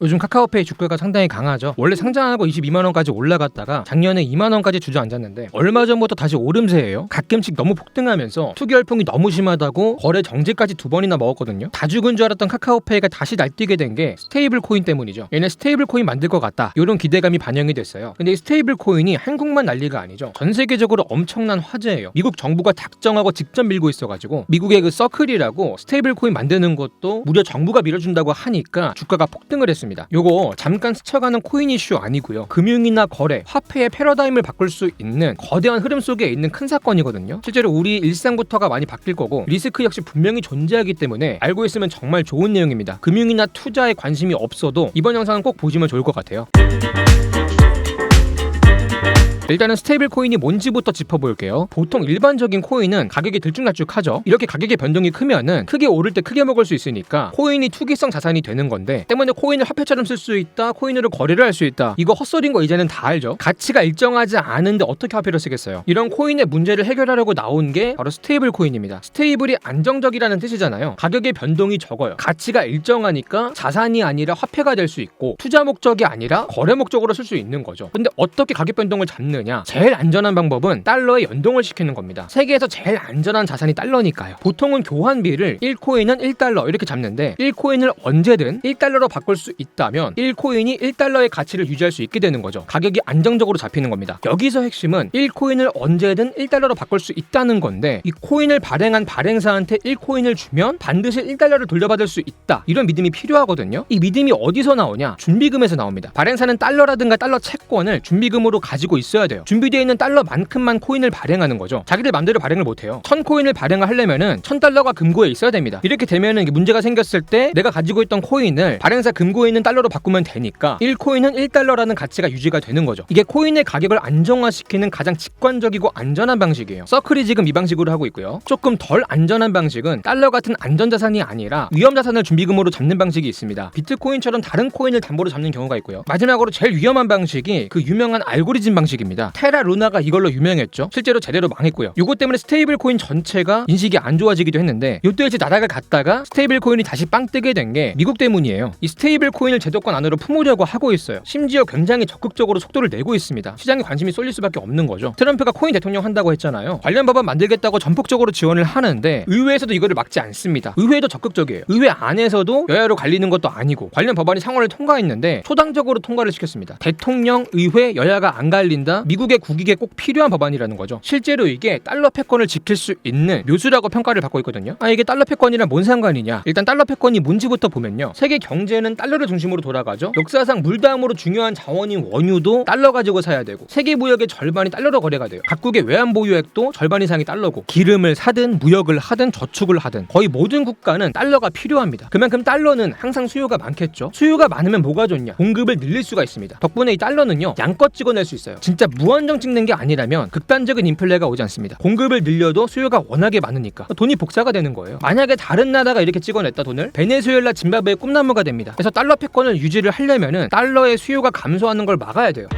요즘 카카오페이 주가가 상당히 강하죠. 원래 상장하고 22만 원까지 올라갔다가 작년에 2만 원까지 주저앉았는데 얼마 전부터 다시 오름세예요. 가끔씩 너무 폭등하면서 투기 열풍이 너무 심하다고 거래 정지까지 두 번이나 먹었거든요. 다 죽은 줄 알았던 카카오페이가 다시 날뛰게 된 게 스테이블 코인 때문이죠. 얘네 스테이블 코인 만들 것 같다. 이런 기대감이 반영이 됐어요. 근데 이 스테이블 코인이 한국만 난리가 아니죠. 전 세계적으로 엄청난 화제예요. 미국 정부가 작정하고 직접 밀고 있어가지고 미국의 그 서클이라고 스테이블 코인 만드는 것도 무려 정부가 밀어준다고 하니까 주가가 폭등을 했습니다. 요거 잠깐 스쳐가는 코인 이슈 아니고요. 금융이나 거래, 화폐의 패러다임을 바꿀 수 있는 거대한 흐름 속에 있는 큰 사건이거든요. 실제로 우리 일상부터가 많이 바뀔 거고 리스크 역시 분명히 존재하기 때문에 알고 있으면 정말 좋은 내용입니다. 금융이나 투자에 관심이 없어도 이번 영상은 꼭 보시면 좋을 것 같아요. 일단은 스테이블 코인이 뭔지부터 짚어볼게요. 보통 일반적인 코인은 가격이 들쭉날쭉하죠. 이렇게 가격의 변동이 크면은 크게 오를 때 크게 먹을 수 있으니까 코인이 투기성 자산이 되는 건데 때문에 코인을 화폐처럼 쓸 수 있다, 코인으로 거래를 할 수 있다. 이거 헛소리인 거 이제는 다 알죠. 가치가 일정하지 않은데 어떻게 화폐를 쓰겠어요? 이런 코인의 문제를 해결하려고 나온 게 바로 스테이블 코인입니다. 스테이블이 안정적이라는 뜻이잖아요. 가격의 변동이 적어요. 가치가 일정하니까 자산이 아니라 화폐가 될 수 있고 투자 목적이 아니라 거래 목적으로 쓸 수 있는 거죠. 근데 어떻게 가격 변동을 잡 느냐? 제일 안전한 방법은 달러에 연동을 시키는 겁니다. 세계에서 제일 안전한 자산이 달러니까요. 보통은 교환비를 1코인은 1달러 이렇게 잡는데 1코인을 언제든 1달러로 바꿀 수 있다면 1코인이 1달러의 가치를 유지할 수 있게 되는 거죠. 가격이 안정적으로 잡히는 겁니다. 여기서 핵심은 1코인을 언제든 1달러로 바꿀 수 있다는 건데 이 코인을 발행한 발행사한테 1코인을 주면 반드시 1달러를 돌려받을 수 있다. 이런 믿음이 필요하거든요. 이 믿음이 어디서 나오냐? 준비금에서 나옵니다. 발행사는 달러라든가 달러 채권을 준비금으로 가지고 있어야 돼요. 준비되어 있는 달러만큼만 코인을 발행하는 거죠. 자기들 맘대로 발행을 못 해요. 천 코인을 발행을 하려면은 천 달러가 금고에 있어야 됩니다. 이렇게 되면은 문제가 생겼을 때 내가 가지고 있던 코인을 발행사 금고에 있는 달러로 바꾸면 되니까 1코인은 1달러라는 가치가 유지가 되는 거죠. 이게 코인의 가격을 안정화시키는 가장 직관적이고 안전한 방식이에요. 서클이 지금 이 방식으로 하고 있고요. 조금 덜 안전한 방식은 달러 같은 안전 자산이 아니라 위험 자산을 준비금으로 잡는 방식이 있습니다. 비트코인처럼 다른 코인을 담보로 잡는 경우가 있고요. 마지막으로 제일 위험한 방식이 그 유명한 알고리즘 방식입니다. 테라 루나가 이걸로 유명했죠. 실제로 제대로 망했고요. 이것 때문에 스테이블 코인 전체가 인식이 안 좋아지기도 했는데 이때 이제 나락을 갔다가 스테이블 코인이 다시 빵 뜨게 된 게 미국 때문이에요. 이 스테이블 코인을 제도권 안으로 품으려고 하고 있어요. 심지어 굉장히 적극적으로 속도를 내고 있습니다. 시장에 관심이 쏠릴 수밖에 없는 거죠. 트럼프가 코인 대통령 한다고 했잖아요. 관련 법안 만들겠다고 전폭적으로 지원을 하는데 의회에서도 이거를 막지 않습니다. 의회도 적극적이에요. 의회 안에서도 여야로 갈리는 것도 아니고 관련 법안이 상원을 통과했는데 초당적으로 통과를 시켰습니다. 대통령, 의회, 여야가 안 갈린다. 미국의 국익에 꼭 필요한 법안이라는 거죠. 실제로 이게 달러 패권을 지킬 수 있는 묘수라고 평가를 받고 있거든요. 아 이게 달러 패권이랑 뭔 상관이냐? 일단 달러 패권이 뭔지부터 보면요. 세계 경제는 달러를 중심으로 돌아가죠. 역사상 물 다음으로 중요한 자원인 원유도 달러 가지고 사야 되고 세계 무역의 절반이 달러로 거래가 돼요. 각국의 외환 보유액도 절반 이상이 달러고 기름을 사든 무역을 하든 저축을 하든 거의 모든 국가는 달러가 필요합니다. 그만큼 달러는 항상 수요가 많겠죠. 수요가 많으면 뭐가 좋냐? 공급을 늘릴 수가 있습니다. 덕분에 이 달러는요 양껏 찍어낼 수 있어요. 진짜 무한정 찍는 게 아니라면 극단적인 인플레가 오지 않습니다. 공급을 늘려도 수요가 워낙에 많으니까 돈이 복사가 되는 거예요. 만약에 다른 나라가 이렇게 찍어냈다 돈을 베네수엘라, 짐바브웨 꿈나무가 됩니다. 그래서 달러 패권을 유지를 하려면은 달러의 수요가 감소하는 걸 막아야 돼요.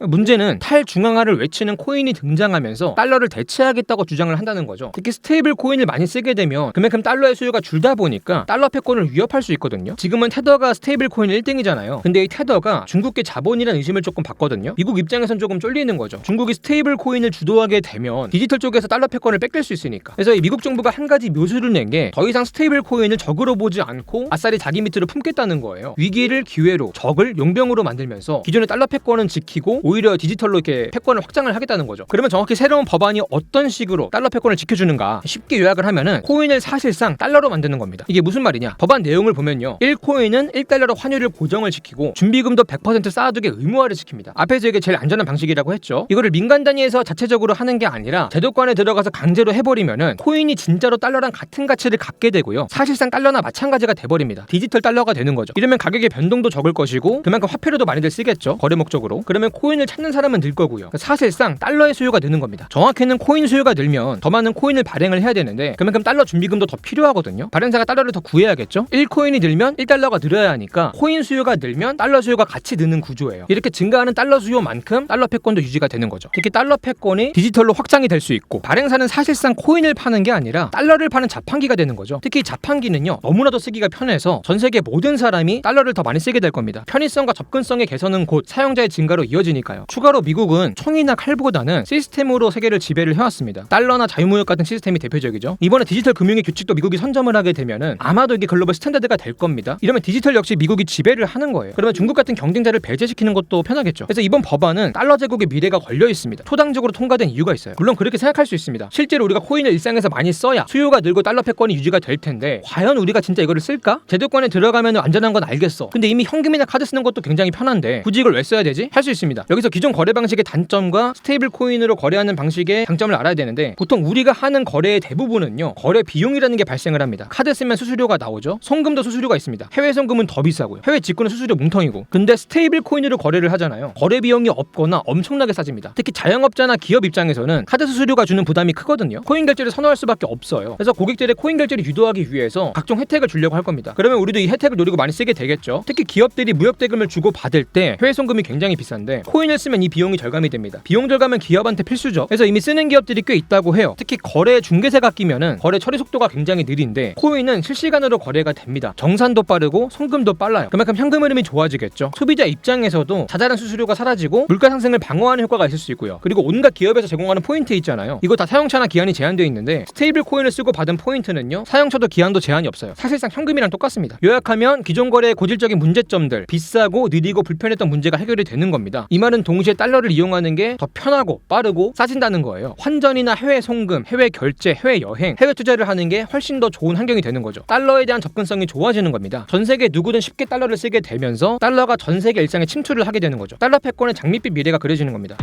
문제는 탈중앙화를 외치는 코인이 등장하면서 달러를 대체하겠다고 주장을 한다는 거죠. 특히 스테이블 코인을 많이 쓰게 되면 그만큼 달러의 수요가 줄다 보니까 달러 패권을 위협할 수 있거든요. 지금은 테더가 스테이블 코인 1등이잖아요. 근데 이 테더가 중국계 자본이라는 의심을 조금 받거든요. 미국 입장에선 조금 쫄리는 거죠. 중국이 스테이블 코인을 주도하게 되면 디지털 쪽에서 달러 패권을 뺏길 수 있으니까. 그래서 이 미국 정부가 한 가지 묘수를 낸 게 더 이상 스테이블 코인을 적으로 보지 않고 아싸리 자기 밑으로 품겠다는 거예요. 위기를 기회로 적을 용병으로 만들면서 기존의 달러 패권은 지키고 오히려 디지털로 이렇게 패권을 확장을 하겠다는 거죠. 그러면 정확히 새로운 법안이 어떤 식으로 달러 패권을 지켜주는가 쉽게 요약을 하면은 코인을 사실상 달러로 만드는 겁니다. 이게 무슨 말이냐? 법안 내용을 보면요. 1코인은 1달러로 환율을 고정을 시키고 준비금도 100% 쌓아두게 의무화를 시킵니다. 앞에서 이게 제일 안전한 방식이라고 했죠. 이거를 민간 단위에서 자체적으로 하는 게 아니라 제도권에 들어가서 강제로 해버리면은 코인이 진짜로 달러랑 같은 가치를 갖게 되고요. 사실상 달러나 마찬가지가 돼버립니다. 디지털 달러가 되는 거죠. 이러면 가격의 변동도 적을 것이고 그만큼 화폐로도 많이들 쓰겠죠. 거래 목적으로. 그러면 코인을 코인을 찾는 사람은 늘 거고요. 그러니까 사실상 달러의 수요가 느는 겁니다. 정확히는 코인 수요가 늘면 더 많은 코인을 발행을 해야 되는데 그만큼 달러 준비금도 더 필요하거든요. 발행사가 달러를 더 구해야겠죠. 1코인이 늘면 1달러가 늘어야 하니까 코인 수요가 늘면 달러 수요가 같이 느는 구조예요. 이렇게 증가하는 달러 수요만큼 달러 패권도 유지가 되는 거죠. 특히 달러 패권이 디지털로 확장이 될 수 있고 발행사는 사실상 코인을 파는 게 아니라 달러를 파는 자판기가 되는 거죠. 특히 자판기는요 너무나도 쓰기가 편해서 전 세계 모든 사람이 달러를 더 많이 쓰게 될 겁니다. 편의성과 접근성의 개선은 곧 사용자의 증가로 이어지니까 요. 추가로 미국은 총이나 칼보다는 시스템으로 세계를 지배를 해왔습니다. 달러나 자유무역 같은 시스템이 대표적이죠. 이번에 디지털 금융의 규칙도 미국이 선점을 하게 되면은 아마도 이게 글로벌 스탠다드가 될 겁니다. 이러면 디지털 역시 미국이 지배를 하는 거예요. 그러면 중국 같은 경쟁자를 배제시키는 것도 편하겠죠. 그래서 이번 법안은 달러 제국의 미래가 걸려 있습니다. 초당적으로 통과된 이유가 있어요. 물론 그렇게 생각할 수 있습니다. 실제로 우리가 코인을 일상에서 많이 써야 수요가 늘고 달러 패권이 유지가 될 텐데 과연 우리가 진짜 이거를 쓸까? 제도권에 들어가면 안전한 건 알겠어. 근데 이미 현금이나 카드 쓰는 것도 굉장히 편한데 굳이 이걸 왜 써야 되지? 할 수 있습니다. 여기 서 기존 거래 방식의 단점과 스테이블 코인으로 거래하는 방식의 장점을 알아야 되는데 보통 우리가 하는 거래의 대부분은요 거래 비용이라는 게 발생을 합니다. 카드 쓰면 수수료가 나오죠. 송금도 수수료가 있습니다. 해외 송금은 더 비싸고요. 해외 직구는 수수료 뭉텅이고. 근데 스테이블 코인으로 거래를 하잖아요. 거래 비용이 없거나 엄청나게 싸집니다. 특히 자영업자나 기업 입장에서는 카드 수수료가 주는 부담이 크거든요. 코인 결제를 선호할 수밖에 없어요. 그래서 고객들의 코인 결제를 유도하기 위해서 각종 혜택을 주려고 할 겁니다. 그러면 우리도 이 혜택을 노리고 많이 쓰게 되겠죠. 특히 기업들이 무역 대금을 주고 받을 때 해외 송금이 굉장히 비싼데 코인 을 쓰면 이 비용이 절감이 됩니다. 비용 절감은 기업한테 필수죠. 그래서 이미 쓰는 기업들이 꽤 있다고 해요. 특히 거래 중개세가 끼면은 거래 처리 속도가 굉장히 느린데 코인은 실시간으로 거래가 됩니다. 정산도 빠르고 송금도 빨라요. 그만큼 현금 흐름이 좋아지겠죠. 소비자 입장에서도 자잘한 수수료가 사라지고 물가 상승을 방어하는 효과가 있을 수 있고요. 그리고 온갖 기업에서 제공하는 포인트 있잖아요. 이거 다 사용차나 기한이 제한되어 있는데 스테이블 코인을 쓰고 받은 포인트는요. 사용처도 기한도 제한이 없어요. 사실상 현금이랑 똑같습니다. 요약하면 기존 거래의 고질적인 문제점들 비싸고 느리고 불편했던 문제가 해결이 되는 겁니다. 이 말은 동시에 달러를 이용하는 게 더 편하고 빠르고 싸진다는 거예요. 환전이나 해외 송금, 해외 결제, 해외 여행, 해외 투자를 하는 게 훨씬 더 좋은 환경이 되는 거죠. 달러에 대한 접근성이 좋아지는 겁니다. 전 세계 누구든 쉽게 달러를 쓰게 되면서 달러가 전 세계 일상에 침투를 하게 되는 거죠. 달러 패권의 장밋빛 미래가 그려지는 겁니다.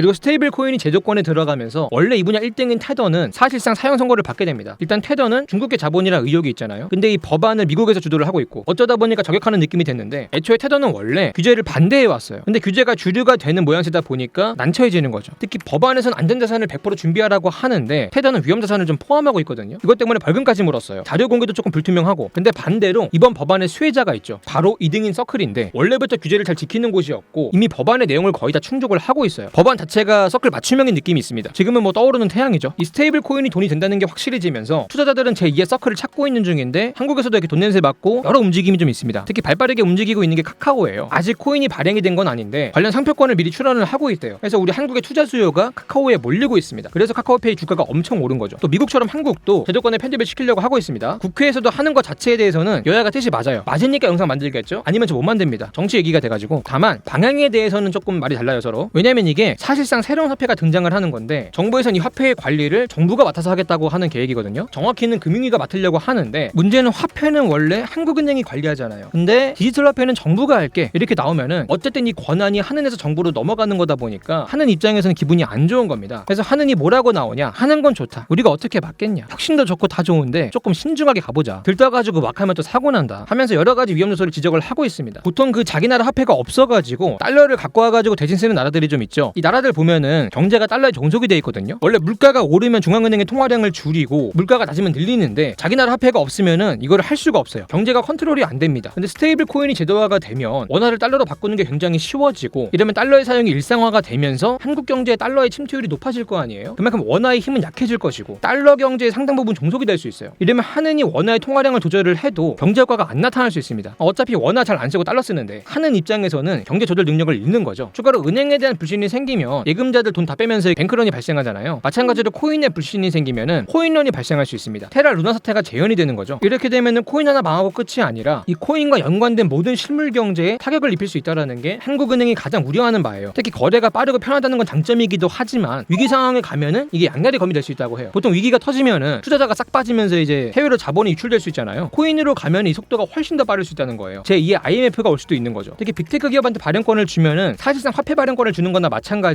그리고 스테이블 코인이 제조권에 들어가면서 원래 이 분야 1등인 테더는 사실상 사형 선고를 받게 됩니다. 일단 테더는 중국계 자본이라 의혹이 있잖아요. 근데 이 법안을 미국에서 주도를 하고 있고 어쩌다 보니까 저격하는 느낌이 됐는데 애초에 테더는 원래 규제를 반대해 왔어요. 근데 규제가 주류가 되는 모양새다 보니까 난처해지는 거죠. 특히 법안에선 안전자산을 100% 준비하라고 하는데 테더는 위험자산을 좀 포함하고 있거든요. 이것 때문에 벌금까지 물었어요. 자료 공개도 조금 불투명하고 근데 반대로 이번 법안의 수혜자가 있죠. 바로 2등인 서클인데 원래부터 규제를 잘 지키는 곳이었고 이미 법안의 내용을 거의 다 충족을 하고 있어요. 법안 자 체가 서클 맞춤형인 느낌이 있습니다. 지금은 뭐 떠오르는 태양이죠. 이 스테이블 코인이 돈이 된다는 게 확실해지면서 투자자들은 제2의 서클을 찾고 있는 중인데 한국에서도 이렇게 돈 냄새 맡고 여러 움직임이 좀 있습니다. 특히 발빠르게 움직이고 있는 게 카카오예요. 아직 코인이 발행이 된 건 아닌데 관련 상표권을 미리 출원을 하고 있대요. 그래서 우리 한국의 투자 수요가 카카오에 몰리고 있습니다. 그래서 카카오페이 주가가 엄청 오른 거죠. 또 미국처럼 한국도 제도권에 편집을 시키려고 하고 있습니다. 국회에서도 하는 것 자체에 대해서는 여야가 뜻이 맞아요. 맞으니까 영상 만들겠죠? 아니면 저 못 만듭니다. 정치 얘기가 돼가지고 다만 방향에 대해서는 조금 말이 달라요 서로. 왜냐면 이게 사실상 새로운 화폐가 등장을 하는 건데 정부에선 이 화폐의 관리를 정부가 맡아서 하겠다고 하는 계획이거든요. 정확히는 금융위가 맡으려고 하는데 문제는 화폐는 원래 한국은행이 관리하잖아요. 근데 디지털 화폐는 정부가 할게 이렇게 나오면은 어쨌든 이 권한이 하는에서 정부로 넘어가는 거다 보니까 하는 입장에서는 기분이 안 좋은 겁니다. 그래서 하는이 뭐라고 나오냐? 하는 건 좋다. 우리가 어떻게 받겠냐? 혁신도 좋고 다 좋은데 조금 신중하게 가보자. 들떠가지고 막 하면 또 사고 난다. 하면서 여러 가지 위험 요소를 지적을 하고 있습니다. 보통 그 자기 나라 화폐가 없어가지고 달러를 갖고 와가지고 대신 쓰는 나라들이 좀 있죠. 이 나라 들 보면은 경제가 달러에 종속이 돼 있거든요. 원래 물가가 오르면 중앙은행의 통화량을 줄이고 물가가 낮으면 늘리는데 자기 나라 화폐가 없으면은 이거를 할 수가 없어요. 경제가 컨트롤이 안 됩니다. 근데 스테이블 코인이 제도화가 되면 원화를 달러로 바꾸는 게 굉장히 쉬워지고 이러면 달러의 사용이 일상화가 되면서 한국 경제의 달러의 침투율이 높아질 거 아니에요. 그만큼 원화의 힘은 약해질 것이고 달러 경제의 상당 부분 종속이 될 수 있어요. 이러면 하는이 원화의 통화량을 조절을 해도 경제 효과가 안 나타날 수 있습니다. 어차피 원화 잘 안 쓰고 달러 쓰는데 하는 입장에서는 경제 조절 능력을 잃는 거죠. 추가로 은행에 대한 불신이 생기면 예금자들 돈 다 빼면서 뱅크런이 발생하잖아요. 마찬가지로 코인에 불신이 생기면은 코인런이 발생할 수 있습니다. 테라 루나 사태가 재현이 되는 거죠. 이렇게 되면은 코인 하나 망하고 끝이 아니라 이 코인과 연관된 모든 실물 경제에 타격을 입힐 수 있다라는 게 한국은행이 가장 우려하는 바예요. 특히 거래가 빠르고 편하다는 건 장점이기도 하지만 위기 상황에 가면은 이게 양날이 검이 될 수 있다고 해요. 보통 위기가 터지면은 투자자가 싹 빠지면서 이제 해외로 자본이 유출될 수 있잖아요. 코인으로 가면 이 속도가 훨씬 더 빠를 수 있다는 거예요. 제2의 IMF가 올 수도 있는 거죠. 특히 빅테크 기업한테 발행권을 주면은 사실상 화폐 발행권을 주는 거나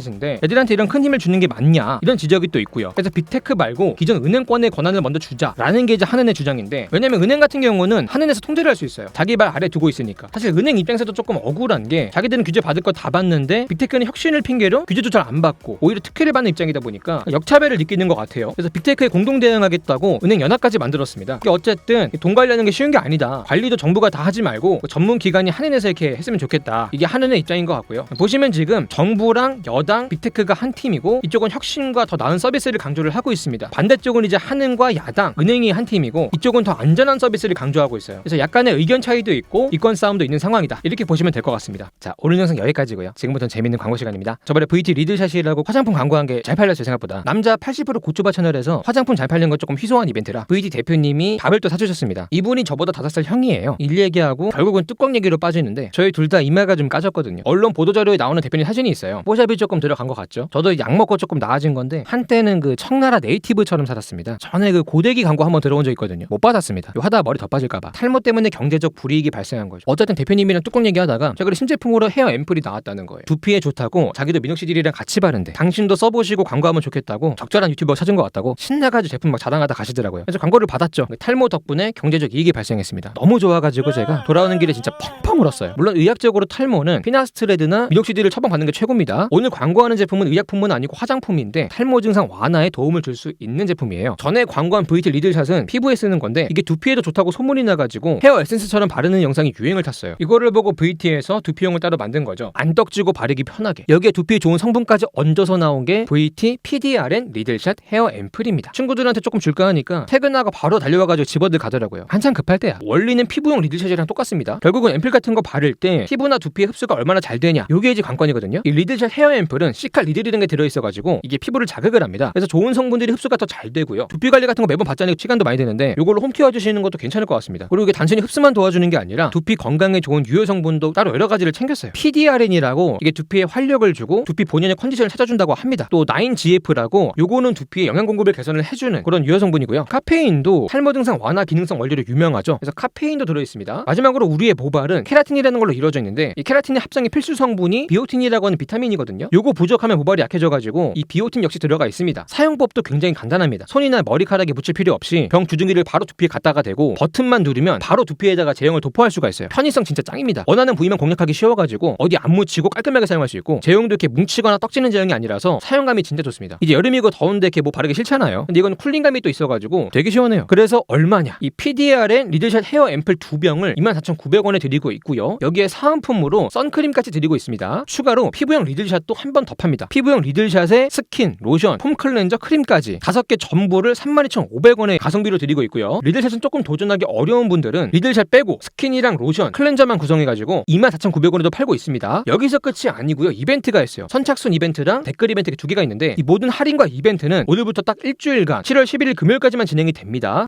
리들샷인데 애들한테 이런 큰 힘을 주는 게 맞냐 이런 지적이 또 있고요. 그래서 빅테크 말고 기존 은행권의 권한을 먼저 주자라는 게 이제 한은의 주장인데 왜냐면 은행 같은 경우는 한은에서 통제를 할 수 있어요. 자기 발 아래 두고 있으니까 사실 은행 입장에서도 조금 억울한 게 자기들은 규제 받을 거 다 받는데 빅테크는 혁신을 핑계로 규제도 잘안 받고 오히려 특혜를 받는 입장이다 보니까 역차별을 느끼는 것 같아요. 그래서 빅테크에 공동 대응하겠다고 은행 연합까지 만들었습니다. 어쨌든 돈 관리하는 게 쉬운 게 아니다. 관리도 정부가 다 하지 말고 전문 기관이 한은에서 이렇게 했으면 좋겠다. 이게 한은의 입장인 것 같고요. 보시면 지금 정부랑 여당 빅테크가 한 팀이고 이쪽은 혁신과 더 나은 서비스를 강조를 하고 있습니다. 반대쪽은 이제 한은과 야당, 은행이 한 팀이고 이쪽은 더 안전한 서비스를 강조하고 있어요. 그래서 약간의 의견 차이도 있고 이권 싸움도 있는 상황이다. 이렇게 보시면 될 것 같습니다. 자, 오늘 영상 여기까지고요. 지금부터는 재밌는 광고 시간입니다. 저번에 VT 리들샷이라고 화장품 광고한 게 잘 팔렸어요 생각보다. 남자 80% 고추바 채널에서 화장품 잘 팔린 건 조금 희소한 이벤트라 VT 대표님이 밥을 또 사주셨습니다. 이분이 저보다 5살 형이에요. 일 얘기하고 결국은 뚜껑 얘기로 빠지는데 저희 둘 다 이마가 좀 까졌거든요. 언론 보도자료에 나오는 대표님 사진이 있어요. 뽀샵이 조금 들어간 것 같죠. 저도 약 먹고 조금 나아진 건데 한때는 그 청나라 네이티브처럼 살았습니다. 전에 그 고데기 광고 한번 들어온 적 있거든요. 못 받았습니다. 하다가 머리 더 빠질까봐. 탈모 때문에 경제적 불이익이 발생한 거죠. 어쨌든 대표님이랑 뚜껑 얘기하다가 최근에 신제품으로 헤어 앰플이 나왔다는 거예요. 두피에 좋다고 자기도 미녹시딜이랑 같이 바른대. 당신도 써보시고 광고하면 좋겠다고 적절한 유튜버 찾은 것 같다고 신나가지고 제품 막 자랑하다 가시더라고요. 그래서 광고를 받았죠. 탈모 덕분에 경제적 이익이 발생했습니다. 너무 좋아가지고 제가 돌아오는 길에 진짜 펑펑 울었어요. 물론 의학적으로 탈모는 피나스트레드나 미녹시딜을 처방받는 게 최고입니다. 오늘 광고 하는 제품은 의약품은 아니고 화장품인데 탈모 증상 완화에 도움을 줄 수 있는 제품이에요. 전에 광고한 VT 리들샷은 피부에 쓰는 건데 이게 두피에도 좋다고 소문이 나가지고 헤어 에센스처럼 바르는 영상이 유행을 탔어요. 이거를 보고 VT에서 두피용을 따로 만든 거죠. 안 떡지고 바르기 편하게. 여기에 두피에 좋은 성분까지 얹어서 나온 게 VT PDRN 리들샷 헤어 앰플입니다. 친구들한테 조금 줄까 하니까 퇴근하고 바로 달려와가지고 집어들 가더라고요. 한참 급할 때야. 원리는 피부용 리들샷이랑 똑같습니다. 결국은 앰플 같은 거 바를 때 피부나 두피의 흡수가 얼마나 잘 되냐. 요게 이제 관건이거든요. 이 리들샷 헤어 앰플은 시칼 리들이라는 게 들어있어가지고 이게 피부를 자극을 합니다. 그래서 좋은 성분들이 흡수가 더 잘 되고요. 두피 관리 같은 거 매번 받자니 시간도 많이 되는데 이걸로 홈케어 해주시는 것도 괜찮을 것 같습니다. 그리고 이게 단순히 흡수만 도와주는 게 아니라 두피 건강에 좋은 유효 성분도 따로 여러 가지를 챙겼어요. PDRN이라고 이게 두피에 활력을 주고 두피 본연의 컨디션을 찾아준다고 합니다. 또 9GF라고 요거는 두피의 영양 공급을 개선을 해주는 그런 유효 성분이고요. 카페인도 탈모 증상 완화 기능성 원료로 유명하죠. 그래서 카페인도 들어 있습니다. 마지막으로 우리의 모발은 케라틴이라는 걸로 이루어져 있는데 이 케라틴의 합성의 필수 성분이 비오틴이라고 하는 비타민이거든요. 요거 부족하면 모발이 약해져가지고 이 비오틴 역시 들어가 있습니다. 사용법도 굉장히 간단합니다. 손이나 머리카락에 묻힐 필요 없이 병 주둥이를 바로 두피에 갖다가 대고 버튼만 누르면 바로 두피에다가 제형을 도포할 수가 있어요. 편의성 진짜 짱입니다. 원하는 부위만 공략하기 쉬워가지고 어디 안 묻히고 깔끔하게 사용할 수 있고 제형도 이렇게 뭉치거나 떡지는 제형이 아니라서 사용감이 진짜 좋습니다. 이제 여름이고 더운데 이렇게 뭐 바르기 싫잖아요. 근데 이건 쿨링감이 또 있어가지고 되게 시원해요. 그래서 얼마냐? 이 PDRN 리들샷 헤어 앰플 두 병을 24,900원에 드리고 있고요. 여기에 사은품으로 선크림까지 드리고 있습니다. 추가로 피부용 리들샷도 한번 더 팝니다. 피부용 리들샷에 스킨, 로션, 폼 클렌저, 크림까지 다섯 개 전부를 32,500원에 가성비로 드리고 있고요. 리들샷은 조금 도전하기 어려운 분들은 리들샷 빼고 스킨이랑 로션, 클렌저만 구성해가지고 24,900원에도 팔고 있습니다. 여기서 끝이 아니고요. 이벤트가 있어요. 선착순 이벤트랑 댓글 이벤트 두 개가 있는데 이 모든 할인과 이벤트는 오늘부터 딱 일주일간 7월 11일 금요일까지만 진행이 됩니다.